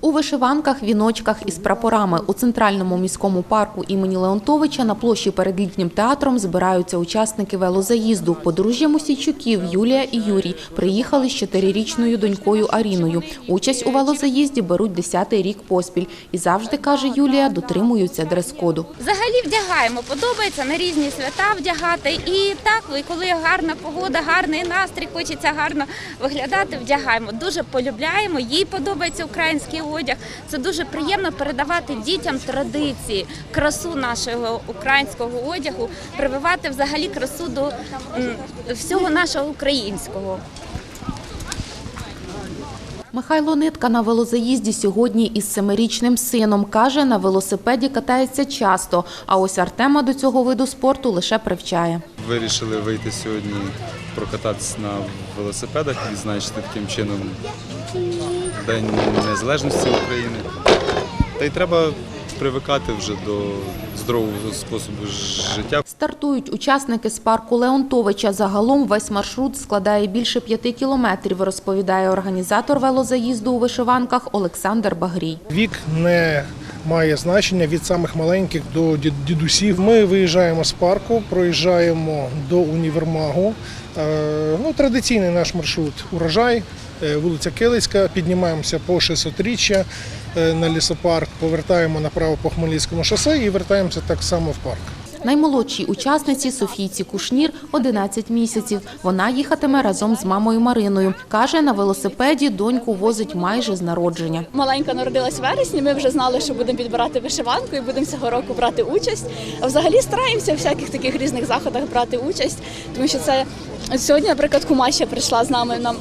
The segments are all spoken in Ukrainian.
У вишиванках, віночках із прапорами у центральному міському парку імені Леонтовича на площі перед літнім театром збираються учасники велозаїзду. Подружжя Мусійчуків Юлія і Юрій приїхали з чотирирічною донькою Аріною. Участь у велозаїзді беруть десятий рік поспіль. І завжди, каже Юлія, дотримуються дрес-коду. Взагалі вдягаємо, подобається на різні свята вдягати. І так, коли гарна погода, гарний настрій, хочеться гарно виглядати, вдягаємо. Дуже полюбляємо, їй подобається український одяг. Це дуже приємно передавати дітям традиції, красу нашого українського одягу, прививати взагалі красу до всього нашого українського. Михайло Нитка на велозаїзді сьогодні із семирічним сином. Каже, на велосипеді катається часто, а ось Артема до цього виду спорту лише привчає. Вирішили вийти сьогодні прокататися на велосипедах, відзначити таким чином День Незалежності України. Та й треба привикати вже до здорового способу життя. Стартують учасники з парку Леонтовича. Загалом весь маршрут складає більше п'яти кілометрів, розповідає організатор велозаїзду у вишиванках Олександр Багрій. Вік не має значення від самих маленьких до дідусів. Ми виїжджаємо з парку, проїжджаємо до універмагу. Е, Ну, традиційний наш маршрут урожай, е, вулиця Килицька, піднімаємося по 600-річчя е, на лісопарк, повертаємо направо по Хмельницькому шосе і вертаємося так само в парк. Наймолодшій учасниці Софійці Кушнір 11 місяців. Вона їхатиме разом з мамою Мариною. Каже, на велосипеді доньку возить майже з народження. Маленька народилась в вересні. Ми вже знали, що будемо підбирати вишиванку і будемо цього року брати участь. А взагалі стараємося у всяких таких різних заходах брати участь, тому що це сьогодні, наприклад, кума ще прийшла з нами. на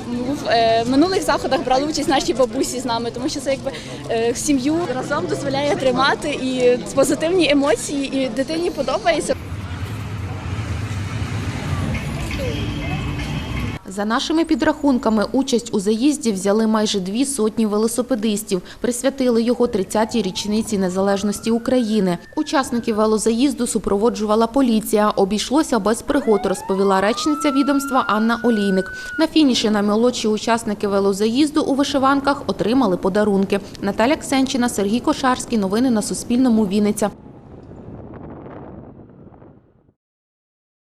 е, в минулих заходах брали участь наші бабусі з нами, тому що це якби е, сім'ю разом дозволяє тримати і позитивні емоції, і дитині подобається. За нашими підрахунками, участь у заїзді взяли майже дві сотні велосипедистів. Присвятили його 30-й річниці незалежності України. Учасників велозаїзду супроводжувала поліція. Обійшлося без пригод, розповіла речниця відомства Анна Олійник. На фініші наймолодші учасники велозаїзду у вишиванках отримали подарунки. Наталя Ксенчина, Сергій Кошарський. Новини на Суспільному. Вінниця.